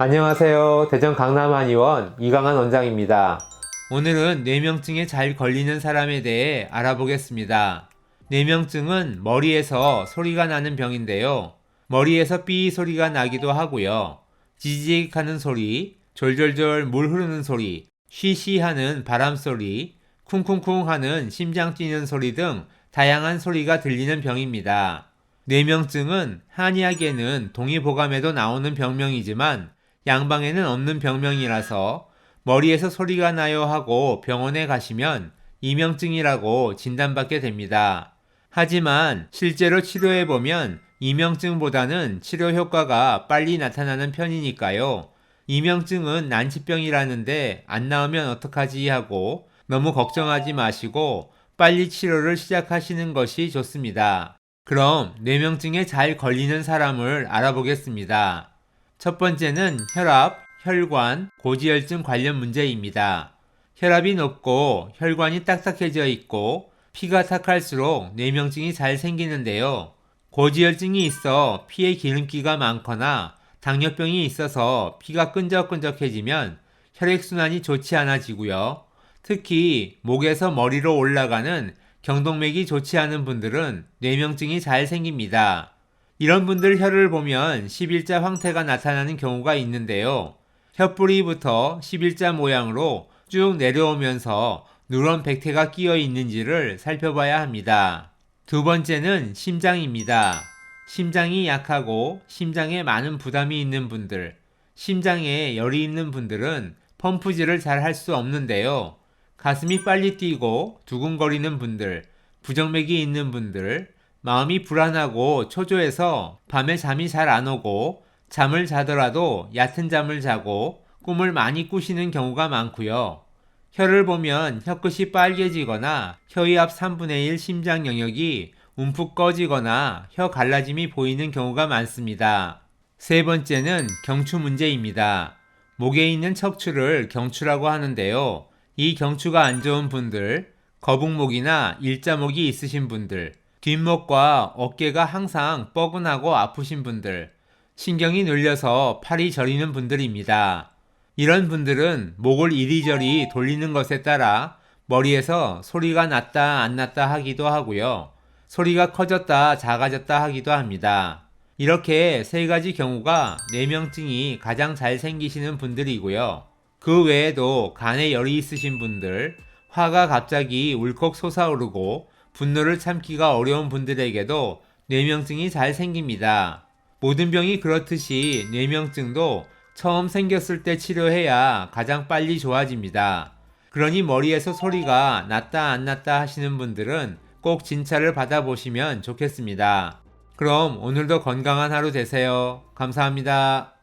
안녕하세요. 대전 강남한의원 이강한 원장입니다. 오늘은 뇌명증에 잘 걸리는 사람에 대해 알아보겠습니다. 뇌명증은 머리에서 소리가 나는 병인데요. 머리에서 삐 소리가 나기도 하고요. 지지직 하는 소리, 졸졸졸 물 흐르는 소리, 쉬쉬 하는 바람 소리, 쿵쿵쿵 하는 심장 뛰는 소리 등 다양한 소리가 들리는 병입니다. 뇌명증은 한의학에는 동의보감에도 나오는 병명이지만 양방에는 없는 병명이라서 머리에서 소리가 나요 하고 병원에 가시면 이명증이라고 진단받게 됩니다. 하지만 실제로 치료해보면 이명증보다는 치료 효과가 빨리 나타나는 편이니까요. 이명증은 난치병이라는데 안 나오면 어떡하지 하고 너무 걱정하지 마시고 빨리 치료를 시작하시는 것이 좋습니다. 그럼 뇌명증에 잘 걸리는 사람을 알아보겠습니다. 첫 번째는 혈압, 혈관, 고지혈증 관련 문제입니다. 혈압이 높고 혈관이 딱딱해져 있고 피가 탁할수록 뇌명증이 잘 생기는데요. 고지혈증이 있어 피에 기름기가 많거나 당뇨병이 있어서 피가 끈적끈적해지면 혈액순환이 좋지 않아지고요. 특히 목에서 머리로 올라가는 경동맥이 좋지 않은 분들은 뇌명증이 잘 생깁니다. 이런 분들 혀를 보면 11자 황태가 나타나는 경우가 있는데요. 혀뿌리부터 11자 모양으로 쭉 내려오면서 누런 백태가 끼어 있는지를 살펴봐야 합니다. 두 번째는 심장입니다. 심장이 약하고 심장에 많은 부담이 있는 분들, 심장에 열이 있는 분들은 펌프질을 잘 할 수 없는데요. 가슴이 빨리 뛰고 두근거리는 분들, 부정맥이 있는 분들, 마음이 불안하고 초조해서 밤에 잠이 잘 안 오고 잠을 자더라도 얕은 잠을 자고 꿈을 많이 꾸시는 경우가 많고요. 혀를 보면 혀끝이 빨개지거나 혀의 앞 3분의 1 심장 영역이 움푹 꺼지거나 혀 갈라짐이 보이는 경우가 많습니다. 세 번째는 경추 문제입니다. 목에 있는 척추를 경추라고 하는데요. 이 경추가 안 좋은 분들, 거북목이나 일자목이 있으신 분들, 뒷목과 어깨가 항상 뻐근하고 아프신 분들, 신경이 눌려서 팔이 저리는 분들입니다. 이런 분들은 목을 이리저리 돌리는 것에 따라 머리에서 소리가 났다 안 났다 하기도 하고요. 소리가 커졌다 작아졌다 하기도 합니다. 이렇게 세 가지 경우가 뇌명증이 가장 잘 생기시는 분들이고요. 그 외에도 간에 열이 있으신 분들, 화가 갑자기 울컥 솟아오르고 분노를 참기가 어려운 분들에게도 뇌명증이 잘 생깁니다. 모든 병이 그렇듯이 뇌명증도 처음 생겼을 때 치료해야 가장 빨리 좋아집니다. 그러니 머리에서 소리가 났다 안 났다 하시는 분들은 꼭 진찰을 받아보시면 좋겠습니다. 그럼 오늘도 건강한 하루 되세요. 감사합니다.